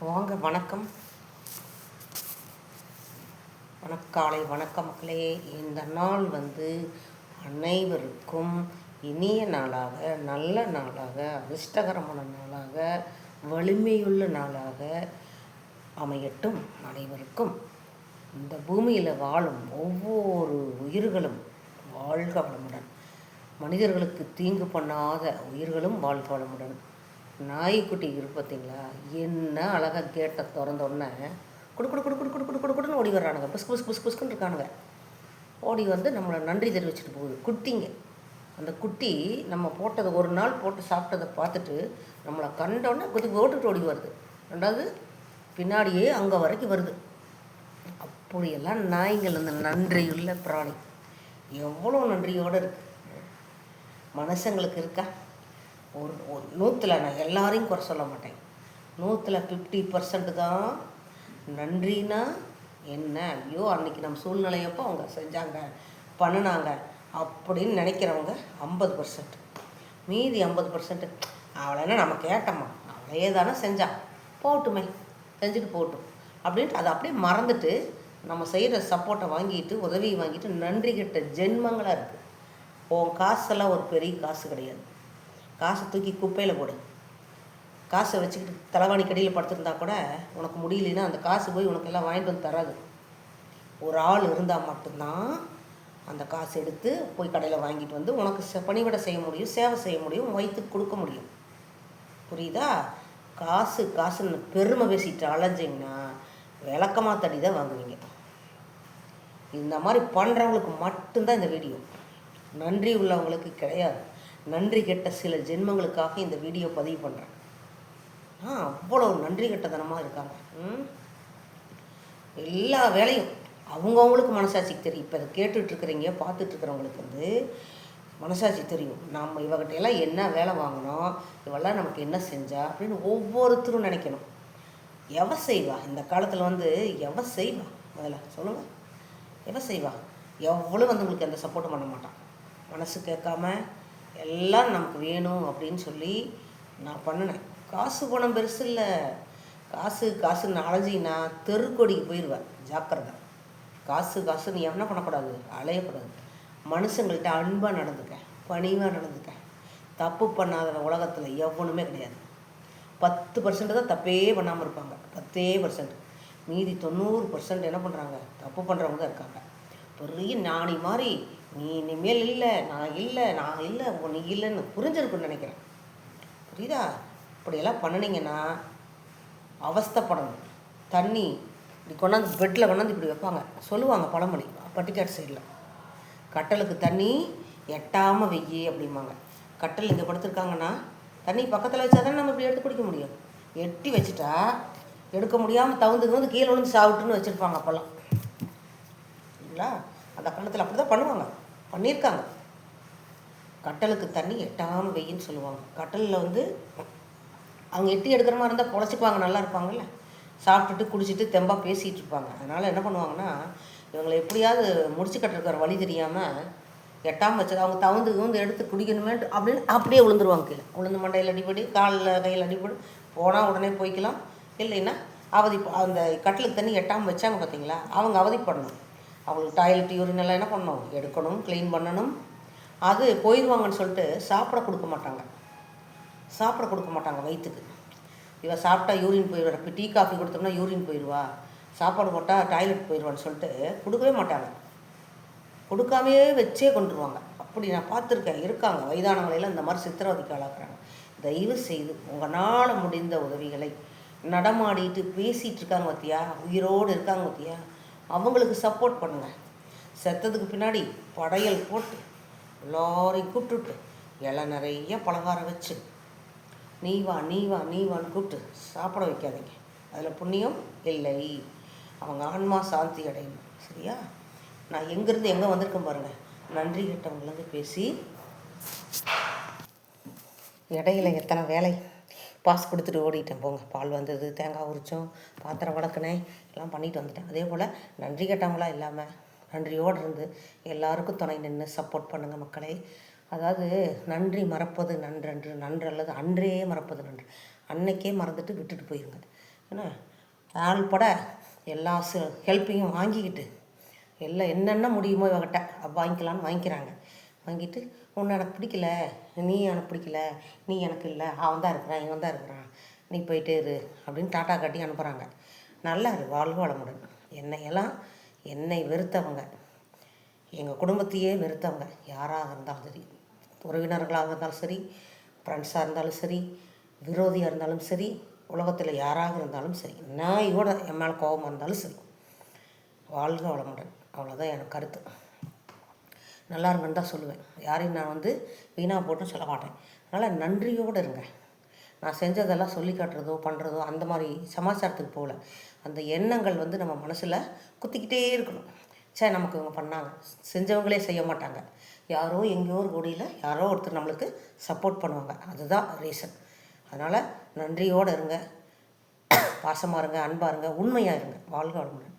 வாங்க வணக்கம். வணக்காலை வணக்க மக்களே. இந்த நாள் வந்து அனைவருக்கும் இனிய நாளாக நல்ல நாளாக அதிர்ஷ்டகரமான நாளாக வலிமையுள்ள நாளாக அமையட்டும் அனைவருக்கும். இந்த பூமியில் வாழும் ஒவ்வொரு உயிர்களும் வாழ்க வளமுடன். மனிதர்களுக்கு தீங்கு பண்ணாத உயிர்களும் வாழ்க வளமுடன். நாய்க்குட்டி இருக்கு பார்த்தீங்களா? என்ன அழகாக கேட்டை திறந்தோடனே குடு குடு குடு குடு குடு குடு குடு குடுன்னு ஓடி வர்றானுங்க. புஸ் புஸ் புஸ் புஸ்க்குன்னு இருக்கானுங்க. ஓடி வந்து நம்மளை நன்றி தெரிவிச்சிட்டு போகுது. குட்டிங்க. அந்த குட்டி நம்ம போட்டதை ஒரு நாள் போட்டு சாப்பிட்டதை பார்த்துட்டு நம்மளை கண்டோன்னே குதி ஓட்டுட்டு ஓடி வருது. ரெண்டாவது பின்னாடியே அங்கே வரைக்கும் வருது. அப்படியெல்லாம் நாய்கள் அந்த நன்றியுள்ள பிராணி. எவ்வளோ நன்றியோடு இருக்குது மனுஷங்களுக்கு இருக்கா? ஒரு ஒரு நூற்றில் நான் எல்லாரையும் குறை சொல்ல மாட்டேன். நூற்றில் ஃபிஃப்டி பர்சன்ட் தான் நன்றினா என்ன? ஐயோ அன்னைக்கு நம்ம சூழ்நிலையப்போ அவங்க செஞ்சாங்க பண்ணினாங்க அப்படின்னு நினைக்கிறவங்க ஐம்பது பர்சன்ட் மீதி ஐம்பது பர்சன்ட் அவளை என்ன நம்ம கேட்டோமா? அவளையே தானே செஞ்சான் போட்டுமே செஞ்சுட்டு போகட்டும் அப்படின்ட்டு அதை அப்படியே மறந்துட்டு நம்ம செய்கிற சப்போர்ட்டை வாங்கிட்டு உதவியை வாங்கிட்டு நன்றி கிட்ட ஜென்மங்களாக இருக்குது உன் காசெல்லாம் ஒரு பெரிய காசு கிடையாது. காசை தூக்கி குப்பையில் போடு. காசை வச்சுக்கிட்டு தலைவாணி கடியில் படுத்திருந்தா கூட உனக்கு முடியலன்னா அந்த காசு போய் உனக்கு எல்லாம் வாங்கிட்டு வந்து தராது. ஒரு ஆள் இருந்தால் மட்டும்தான் அந்த காசு எடுத்து போய் கடையில் வாங்கிட்டு வந்து உனக்கு பணிவிட பணிவிடை செய்ய முடியும் சேவை செய்ய முடியும் உன் வயிற்றுக்கு கொடுக்க முடியும். புரியுதா? காசு காசுன்னு பெருமை பேசிட்டு அலைஞ்சிங்கன்னா விளக்கமாக தடி தான் வாங்குவீங்க. இந்த மாதிரி பண்ணுறவங்களுக்கு மட்டும்தான் இந்த வீடியோ. நன்றி உள்ளவங்களுக்கு கிடையாது. நன்றி கெட்ட சில ஜென்மங்களுக்காக இந்த வீடியோ பதிவு பண்ணுறேன் ஆ அவ்வளோ நன்றி கெட்டதனமாக இருக்காங்க. ம்? எல்லா வேலையும் அவங்கவுங்களுக்கு மனசாட்சிக்கு தெரியும். இப்போ அதை கேட்டுட்ருக்குறீங்க பார்த்துட்ருக்குறவங்களுக்கு வந்து மனசாட்சி தெரியும். நம்ம இவகிட்ட எல்லாம் என்ன வேலை வாங்கினோம் இவெல்லாம் நமக்கு என்ன செஞ்சா அப்படின்னு ஒவ்வொருத்தரும் நினைக்கணும். எவ செய்வா? இந்த காலத்தில் வந்து எவ செய்வா? முதல்ல சொல்லுங்கள் எவ செய்வா? எவ்வளோ வந்து உங்களுக்கு எந்த சப்போர்ட்டும் பண்ண மாட்டான் மனசு கேட்காம எல்லாம் நமக்கு வேணும் அப்படின்னு சொல்லி நான் பண்ணினேன். காசு பணம் பெருசு இல்லை. காசு காசுன்னு அலைஞ்சின்னா தெருக்கோடிக்கு போயிடுவேன் ஜாக்கிரதை. காசு காசு நீ என்ன பண்ணக்கூடாது அலையக்கூடாது. மனுஷங்கள்கிட்ட அன்பாக நடந்துக்க பணிவாக நடந்துக்க தப்பு பண்ணாத உலகத்தில் எவ்வளவுமே கிடையாது. பத்து பர்சன்ட் தான் தப்பே பண்ணாமல் இருப்பாங்க. பத்தே பர்சன்ட் மீதி தொண்ணூறு பர்சன்ட் என்ன பண்ணுறாங்க தப்பு பண்ணுறவங்க தான் இருக்காங்க. பெரிய ஞானி மாதிரி நீ இனிமேல் இல்லை நான் இல்லை நான் இல்லை நீ இல்லைன்னு புரிஞ்சிருக்குன்னு நினைக்கிறேன். புரியுதா? இப்படியெல்லாம் பண்ணுனீங்கன்னா அவஸ்தப்படணும். தண்ணி இப்படி கொண்டாந்து பெட்டில் கொண்டாந்து இப்படி வைப்பாங்க. சொல்லுவாங்க பழமொழி பட்டிக்காட்டு சைடில். கட்டலுக்கு தண்ணி எட்டாமல் வெய்யி அப்படிம்பாங்க. கட்டல் இங்கே படுத்துருக்காங்கன்னா தண்ணி பக்கத்தில் வச்சா தானே நம்ம இப்படி எடுத்து குடிக்க முடியும். எட்டி வச்சுட்டா எடுக்க முடியாமல் தவுந்து வந்து கீழே விழுந்து சாப்பிட்டுன்னு வச்சுருப்பாங்க அப்போல்லாம். சரிங்களா அந்த காலத்தில் அப்படி தான் பண்ணுவாங்க. பண்ணியிருக்காங்க கட்டலுக்கு தண்ணி எட்டாமல் வெயின்னு சொல்லுவாங்க. கட்டலில் வந்து அவங்க எட்டி எடுக்கிற மாதிரி இருந்தால் பொழைச்சிப்பாங்க நல்லா இருப்பாங்கல்ல. சாப்பிட்டுட்டு குடிச்சிட்டு தெம்பாக பேசிகிட்டு இருப்பாங்க. அதனால் என்ன பண்ணுவாங்கன்னா இவங்களை எப்படியாவது முடிச்சு கட்டிருக்கிற வழி தெரியாமல் எட்டாமல் வச்சது அவங்க தவுந்து வந்து எடுத்து குடிக்கணுமேன்ட்டு அப்படின்னு அப்படியே விழுந்துருவாங்க கீழே. விழுந்து மண்டையில் அடிபடி காலில் கையில் அடிபடி போனால் உடனே போய்க்கலாம். இல்லைன்னா அவதி அந்த கட்டிலுக்கு தண்ணி எட்டாமல் வச்சாங்க பார்த்தீங்களா அவங்க அவதிப்படணும். அவங்களுக்கு டாய்லெட் யூரின் எல்லாம் என்ன பண்ணணும்? எடுக்கணும் க்ளீன் பண்ணணும். அது போயிடுவாங்கன்னு சொல்லிட்டு சாப்பிட கொடுக்க மாட்டாங்க. சாப்பிட கொடுக்க மாட்டாங்க வயிற்றுக்கு இவள் சாப்பிட்டா யூரின் போயிடுவா. இப்போ டீ காஃபி கொடுத்தோம்னா யூரின் போயிடுவா. சாப்பாடு போட்டால் டாய்லெட் போயிடுவான்னு சொல்லிட்டு கொடுக்கவே மாட்டாங்க. கொடுக்காமையே வச்சே கொண்டுருவாங்க. அப்படி நான் பார்த்துருக்கேன். இருக்காங்க. வயதானவங்களையெல்லாம் இந்த மாதிரி சித்திரவதைக்கு ஆளாக்குறாங்க தயவு செய்து உங்களால் முடிந்த உதவிகளை நடமாடிட்டு பேசிகிட்டு இருக்காங்க பார்த்தியா உயிரோடு இருக்காங்க பார்த்தியா அவங்களுக்கு சப்போர்ட் பண்ணுங்க. செத்ததுக்கு பின்னாடி படையல் போட்டு எல்லாரையும் கூப்பிட்டுட்டு இலை நிறைய பலகாரம் வச்சு நீ வா நீ வா நீ வான்னு கூப்பிட்டு சாப்பிட வைக்காதீங்க. அதில் புண்ணியம் இல்லை. அவங்க ஆன்மா சாந்தி அடையணும் சரியா? நான் எங்கேருந்து எங்கே வந்திருக்கேன் பாருங்கள் நன்றி கெட்டவங்கலேருந்து பேசி இடையில எத்தனை வேலை? பாஸ் கொடுத்துட்டு ஓடிட்டேன். போங்க பால் வந்தது தேங்காய் உரிச்சோம் பாத்திரம் வளர்க்கினேன் எல்லாம் பண்ணிட்டு வந்துட்டேன். அதே போல் நன்றி கெட்டவங்களாம் இல்லாமல் நன்றியோடு இருந்து எல்லாருக்கும் துணை நின்று சப்போர்ட் பண்ணுங்கள் மக்களை. அதாவது நன்றி மறப்பது நன்றன்று நன்றல்லது அன்றே மறப்பது நன்று. அன்னைக்கே மறந்துட்டு விட்டுட்டு போயிருங்க. என்ன ஆள் பட எல்லா ஹெல்ப்பையும் வாங்கிக்கிட்டு எல்லாம் என்னென்ன முடியுமோ இவகிட்ட அப்போ வாங்கிக்கலான்னு வாங்கிக்கிறாங்க. வாங்கிட்டு உன்னை எனக்கு பிடிக்கல. நீ எனக்கு பிடிக்கல. நீ எனக்கு இல்லை. அவன் தான் இருக்கிறான். இவன் தான் இருக்கிறான். நீ போயிட்டே இரு. அப்படின்னு டாட்டா காட்டி அனுப்புகிறாங்க நல்லா இரு வாழ்க வளமுடன். என்னையெல்லாம் என்னை வெறுத்தவங்க எங்கள் குடும்பத்தையே வெறுத்தவங்க யாராக இருந்தாலும் சரி உறவினர்களாக இருந்தாலும் சரி ஃப்ரெண்ட்ஸாக இருந்தாலும் சரி விரோதியாக இருந்தாலும் சரி உலகத்தில் யாராக இருந்தாலும் சரி நாயோட என் மேலே கோபமாக இருந்தாலும் சரி வாழ்க வளமுடன். அவ்வளோதான் எனக்கு கருத்து. நல்லா இருங்கன்னு தான் சொல்லுவேன். யாரையும் நான் வந்து வீணாக போட்டு சொல்ல மாட்டேன். அதனால் நன்றியோடு இருங்க. நான் செஞ்சதெல்லாம் சொல்லி காட்டுறதோ பண்ணுறதோ அந்த மாதிரி சமாச்சாரத்துக்கு போகல. அந்த எண்ணங்கள் வந்து நம்ம மனசில் குத்திக்கிட்டே இருக்கணும். சே நமக்கு இவங்க பண்ணாங்க. செஞ்சவங்களே செய்ய மாட்டாங்க. யாரோ எங்கேயோ ஒரு கொடியில் யாரோ ஒருத்தர் நம்மளுக்கு சப்போர்ட் பண்ணுவாங்க. அதுதான் ரீசன் அதனால் நன்றியோடு இருங்க. பாசமாக இருங்க அன்பாக இருங்க உண்மையாக இருங்க. வாழ்க வளமுடன்.